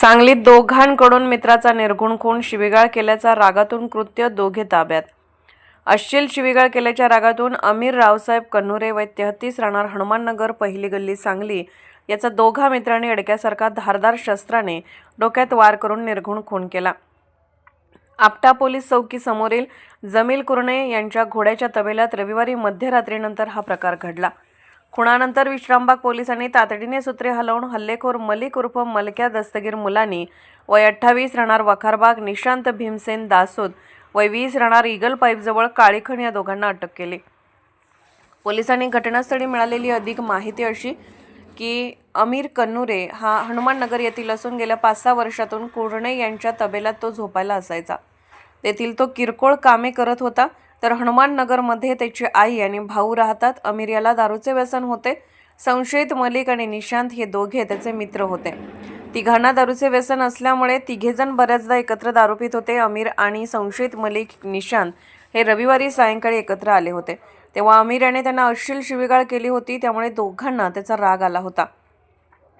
सांगलीत दोघांकडून मित्राचा निर्गुण खून शिवीगाळ केल्याचा रागातून कृत्य दोघे ताब्यात. अश्लील शिवीगाळ केल्याच्या रागातून अमीर रावसाहेब कन्नुरे वय तेहतीस राहणार हनुमाननगर पहिली गल्ली सांगली. याचा दोघा मित्रांनी अडक्यासारखा धारदार शस्त्राने डोक्यात वार करून निर्घुण खून केला. आपटा पोलीस चौकी समोरील जमील कुरणे यांच्या घोड्याच्या तबेल्यात रविवारी मध्यरात्रीनंतर हा प्रकार घडला. खुणानंतर विश्रामबाग पोलिसांनी तातडीने सूत्रे हलवून हल्लेखोर मलिक उर्फ मलक्या दस्तगीर मुलानी वय अठ्ठावीस राहणार वखारबाग निशांत भीमसेन दासोद वय वीस राहणार इगल पाईपजवळ काळीखण या दोघांना अटक केली. पोलिसांनी घटनास्थळी मिळालेली अधिक माहिती अशी की अमीर कन्नुरे हा हनुमाननगर येथील असून गेल्या पाच सहा वर्षातून कुरणे यांच्या तबेल्यात तो झोपायला असायचा. तेथील तो किरकोळ कामे करत होता. तर हनुमाननगरमध्ये त्याची आई आणि भाऊ राहतात. अमीर याला दारूचे व्यसन होते. संशयित मलिक आणि निशांत हे दोघे त्याचे मित्र होते. तिघांना दारूचे व्यसन असल्यामुळे तिघेजण बऱ्याचदा एकत्र दारू पित होते. अमीर आणि संशयित मलिक निशांत हे रविवारी सायंकाळी एकत्र आले होते. तेव्हा अमीर याने त्यांना अश्लील शिवीगाळ केली होती. त्यामुळे दोघांना त्याचा राग आला होता.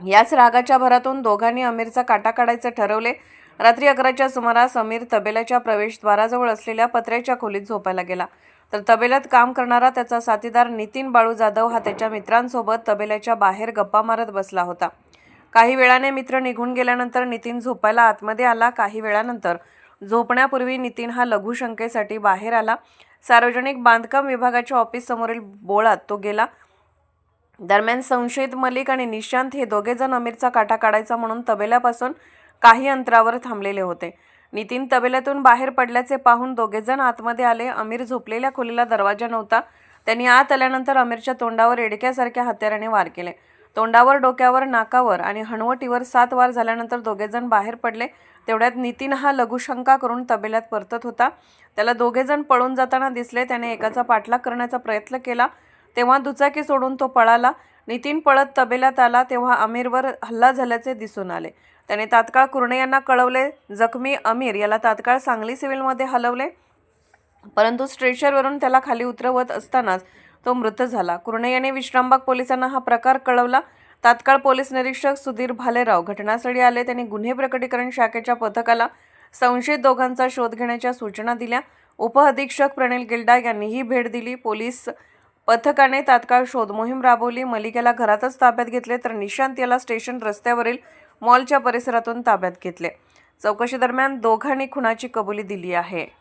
याच रागाच्या भरातून दोघांनी अमीरचा काटा काढायचे ठरवले. रात्री अकराच्या सुमारास समीर तबेल्याच्या प्रवेशद्वाराजवळ असलेल्या पत्र्याच्या खोलीत झोपायला गेला. तर तबेल्यात काम करणारा त्याचा साथीदार नितीन बाळू जाधव हा त्याच्या मित्रांसोबत तबेल्याच्या बाहेर गप्पा मारत बसला होता. काही वेळाने मित्र निघून गेल्यानंतर नितीन झोपायला आतमध्ये आला. काही वेळानंतर झोपण्यापूर्वी नितीन हा लघुशंकेसाठी बाहेर आला. सार्वजनिक बांधकाम विभागाच्या ऑफिस समोरील बोळात तो गेला. दरम्यान संशयित मलिक आणि निशांत हे दोघेजण अमीरचा काटा काढायचा म्हणून तबेल्यापासून काही अंतरावर थांबलेले होते. नितीन तबेल्यातून बाहेर पडल्याचे पाहून दोघेजण आतमध्ये आले. अमीर झोपलेल्या खोलीला दरवाजा नव्हता. त्यांनी आत आल्यानंतर अमीरच्या तोंडावर एडक्यासारख्या हत्याराने वार केले. तोंडावर डोक्यावर नाकावर आणि हणवटीवर सात वार झाल्यानंतर दोघेजण बाहेर पडले. तेवढ्यात नितीन हा लघुशंका करून तबेल्यात परतत होता. त्याला दोघेजण पळून जाताना दिसले. त्याने एकाचा पाठलाग करण्याचा प्रयत्न केला. तेव्हा दुचाकी सोडून तो पळाला. नितीन पळत तबेल्यात आला तेव्हा अमीरवर हल्ला झाल्याचे दिसून आले. त्याने तात्काळ कुर्णे यांना कळवले जखमी अमीर याला तात्काळ सांगली सिव्हिलमध्ये हलवले. परंतु स्ट्रेचरवरून त्याला खाली उतरवत असतानाच तो मृत झाला. कुर्णे याने विश्रामबाग पोलिसांना हा प्रकार कळवला. तात्काळ पोलीस निरीक्षक सुधीर भालेराव घटनास्थळी आले. त्यांनी गुन्हे प्रकटीकरण शाखेच्या पथकाला संशयित दोघांचा शोध घेण्याच्या सूचना दिल्या. उपअधीक्षक प्रणील गिल्डा यांनीही भेट दिली. पोलीस पथकाने तात्काळ शोधमोहीम राबवली. मलिकेला घरातच ताब्यात घेतले तर निशांत याला स्टेशन रस्त्यावरील मॉलच्या परिसरातून ताब्यात घेतले. चौकशी दरम्यान दोघांनी खुनाची कबुली दिली आहे.